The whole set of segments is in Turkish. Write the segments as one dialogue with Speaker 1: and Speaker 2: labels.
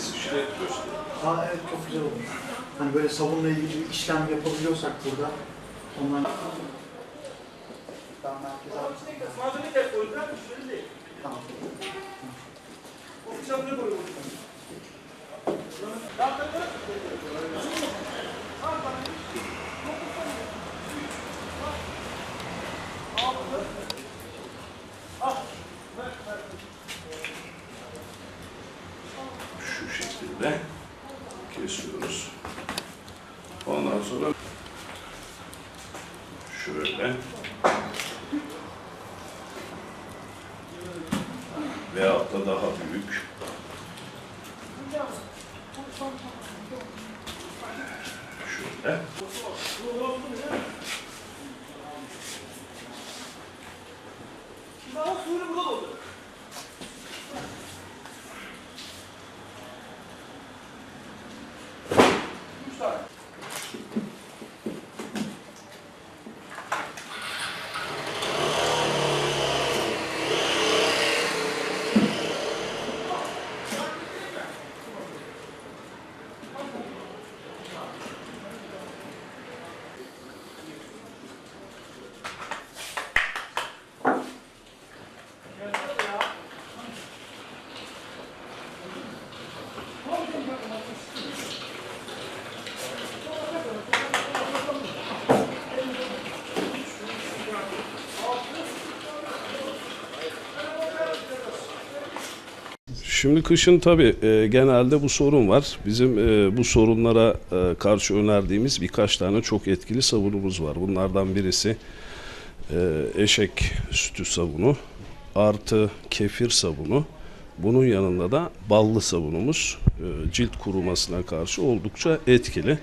Speaker 1: kesişte gösteriyor.
Speaker 2: Aa evet çok güzel olmuş. Hani böyle sabunla ilgili bir işlem yapabiliyorsak burada
Speaker 3: tek koydular, müşteri değil.
Speaker 2: Tamam.
Speaker 3: Ofis hamle koyuyoruz. Daha
Speaker 1: şekilde kesiyoruz. Ondan sonra şöyle veyahut da daha büyük şöyle
Speaker 3: daha suyunu burada.
Speaker 1: Şimdi kışın tabii e, genelde bu sorun var. Bizim e, bu sorunlara e, karşı önerdiğimiz birkaç tane çok etkili sabunumuz var. Bunlardan birisi e, eşek sütü sabunu, artı kefir sabunu. Bunun yanında da ballı sabunumuz e, cilt kurumasına karşı oldukça etkili.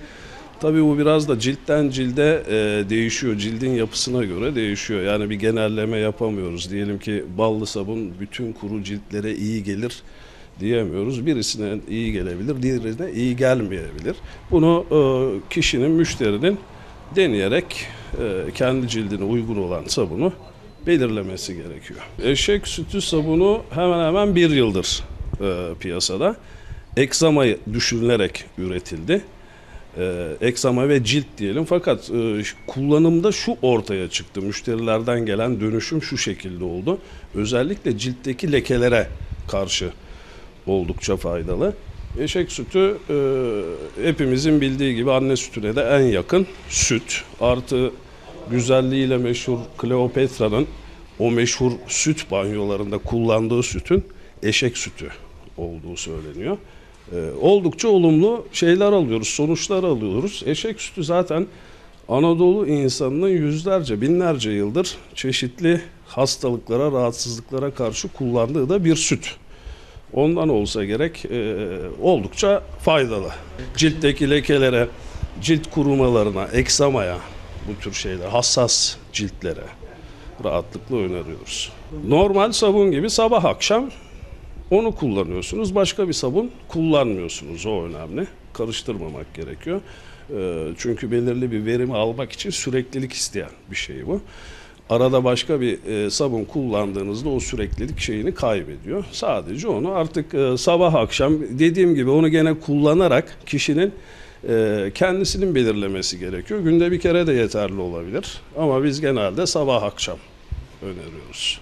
Speaker 1: Tabii bu biraz da ciltten cilde e, değişiyor. Cildin yapısına göre değişiyor. Yani bir genelleme yapamıyoruz. Diyelim ki ballı sabun bütün kuru ciltlere iyi gelir diyemiyoruz. Birisine iyi gelebilir, diğerine iyi gelmeyebilir. Bunu e, kişinin, müşterinin deneyerek e, kendi cildine uygun olan sabunu belirlemesi gerekiyor. Eşek sütü sabunu hemen hemen bir yıldır e, piyasada. Ekzamayı düşünülerek üretildi e, eksama ve cilt diyelim. Fakat e, kullanımda şu ortaya çıktı. Müşterilerden gelen dönüşüm şu şekilde oldu. Özellikle ciltteki lekelere karşı oldukça faydalı. Eşek sütü e, hepimizin bildiği gibi anne sütüne de en yakın süt. Artı güzelliğiyle meşhur Kleopatra'nın o meşhur süt banyolarında kullandığı sütün eşek sütü olduğu söyleniyor. Ee, oldukça olumlu şeyler alıyoruz, sonuçlar alıyoruz. Eşek sütü zaten Anadolu insanının yüzlerce, binlerce yıldır çeşitli hastalıklara, rahatsızlıklara karşı kullandığı da bir süt. Ondan olsa gerek e, oldukça faydalı. Ciltteki lekelere, cilt kurumalarına, eksamaya, bu tür şeyler, hassas ciltlere rahatlıkla öneriyoruz. Normal sabun gibi sabah akşam onu kullanıyorsunuz. Başka bir sabun kullanmıyorsunuz. O önemli. Karıştırmamak gerekiyor. Ee, Çünkü belirli bir verimi almak için süreklilik isteyen bir şey bu. Arada başka bir e, sabun kullandığınızda o süreklilik şeyini kaybediyor. Sadece onu artık e, sabah akşam dediğim gibi onu gene kullanarak kişinin e, kendisinin belirlemesi gerekiyor. Günde bir kere de yeterli olabilir. Ama biz genelde sabah akşam öneriyoruz.